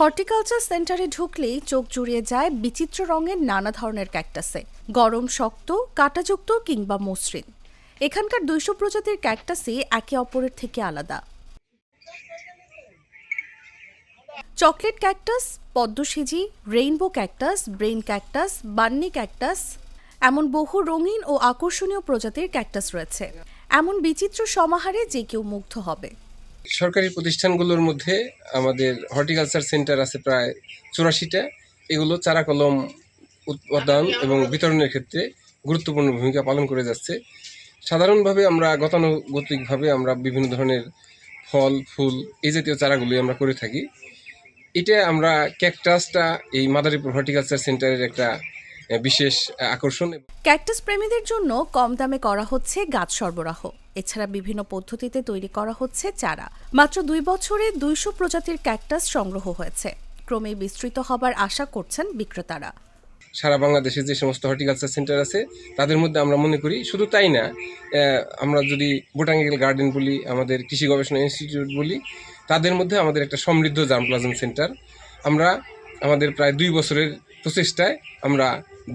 Horticulture সেন্টারে ঢুকলেই চোখ জুড়িয়ে যায় বিচিত্র রঙের নানা ধরনের ক্যাকটাসে, গরম, শক্ত, কাঁটাযুক্ত কিংবা মসৃণ। এখানকার দুইশো প্রজাতির ক্যাকটাসই একে অপরের থেকে আলাদা। Chocolate cactus পদ্মসিজি rainbow cactus, brain cactus, bunny cactus, এমন বহু রঙিন ও আকর্ষণীয় প্রজাতির ক্যাকটাস রয়েছে। এমন বিচিত্র সমাহারে যে কেউ মুগ্ধ হবে। সরকারি প্রতিষ্ঠানগুলোর মধ্যে আমাদের হর্টিকালচার সেন্টার আছে প্রায় চুরাশিটা। এগুলো চারা কলম উৎপাদন এবং বিতরণের ক্ষেত্রে গুরুত্বপূর্ণ ভূমিকা পালন করে যাচ্ছে। সাধারণভাবে আমরা গতানুগতিকভাবে আমরা বিভিন্ন ধরনের ফল, ফুল এই জাতীয় চারাগুলি আমরা করে থাকি। এটা আমরা ক্যাকটাসটা এই মাদারীপুর হর্টিকালচার সেন্টারের একটা বিশেষ আকর্ষণ ক্যাকটাস প্রেমীদের জন্য কম দামে করা হচ্ছে গাছ সরবরাহ। এছাড়া বিভিন্ন পদ্ধতিতে তৈরি করা হচ্ছে চারা। মাত্র দুই বছরে দুইশো প্রজাতির ক্যাকটাস সংগ্রহ হয়েছে। ক্রমে বিস্তৃত হবার আশা করছেন বিক্রেতারা। সারা বাংলাদেশে যে সমস্ত হর্টিকালচার সেন্টার আছে তাদের মধ্যে আমরা মনে করি শুধু তাই না আমরা যদি বোটানিক্যাল গার্ডেন বলি আমাদের কৃষি গবেষণা ইনস্টিটিউট বলি তাদের মধ্যে আমাদের একটা সমৃদ্ধ জার্মপ্লাজম সেন্টার আমরা আমাদের প্রায় দুই বছরের প্রচেষ্টায় আমরা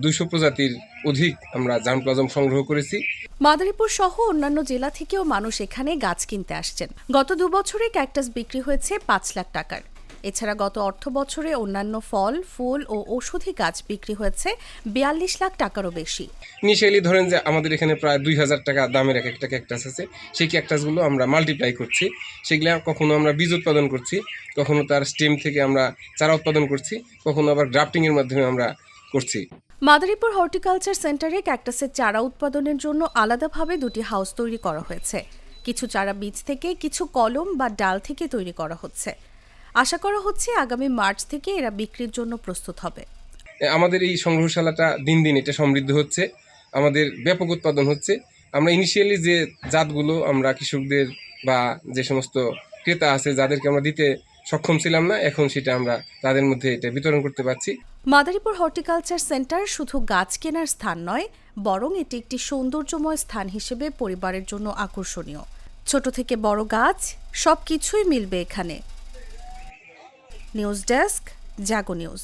দুইশো প্রজাতির অধিক আমরা জার্মপ্লাজম সংগ্রহ করেছি। মাদারীপুর সহ অন্যান্য জেলা থেকেও মানুষ এখানে গাছ কিনতে আসছেন। গত দু বছরে ক্যাকটাস বিক্রি হয়েছে পাঁচ লাখ টাকার। এছাড়া গত অর্থ বছরে অন্যান্য ফল ফুল ও ঔষধি গাছ বিক্রি হয়েছে বিয়াল্লিশ লাখ টাকারও বেশি। ইনিশিয়ালি ধরেন যে আমাদের এখানে প্রায় দুই হাজার টাকা দামের এক একটা ক্যাকটাস আছে। সেই ক্যাকটাসগুলো আমরা মাল্টিপ্লাই করছি। সেগুলো কখনো আমরা বীজ উৎপাদন করছি কখনো তার স্টেম থেকে আমরা চারা উৎপাদন করছি কখনো আবার গ্রাফটিংয়ের মাধ্যমে আমরা করছি। মাদারীপুর হর্টিকালচার সেন্টারে ক্যাকটাসের চারা উৎপাদনের জন্য আলাদাভাবে দুটি হাউস তৈরি করা হয়েছে। কিছু চারা বীজ থেকে, কিছু কলম বা ডাল থেকে তৈরি করা হচ্ছে। আশা করা হচ্ছে আগামী মার্চ থেকে এরা বিক্রির জন্য প্রস্তুত হবে। আমাদের এই সংগ্রহশালাটা দিন দিন এটা সমৃদ্ধ হচ্ছে, আমাদের ব্যাপক উৎপাদন হচ্ছে। আমরা ইনিশিয়ালি যে জাতগুলো আমরা কৃষকদের বা যে সমস্ত ক্রেতা আছে, যাদেরকে আমরা দিতে সক্ষম ছিলাম না, এখন সেটা আমরা তাদের মধ্যে এটা বিতরণ করতে পারছি। মাদারীপুর হর্টিকালচার সেন্টার শুধু গাছ কেনার স্থান নয়, বরং এটি একটি সৌন্দর্যময় স্থান হিসেবে পরিবারের জন্য আকর্ষণীয়। ছোট থেকে বড় গাছ সব কিছুই মিলবে এখানে। News desk, Jago news.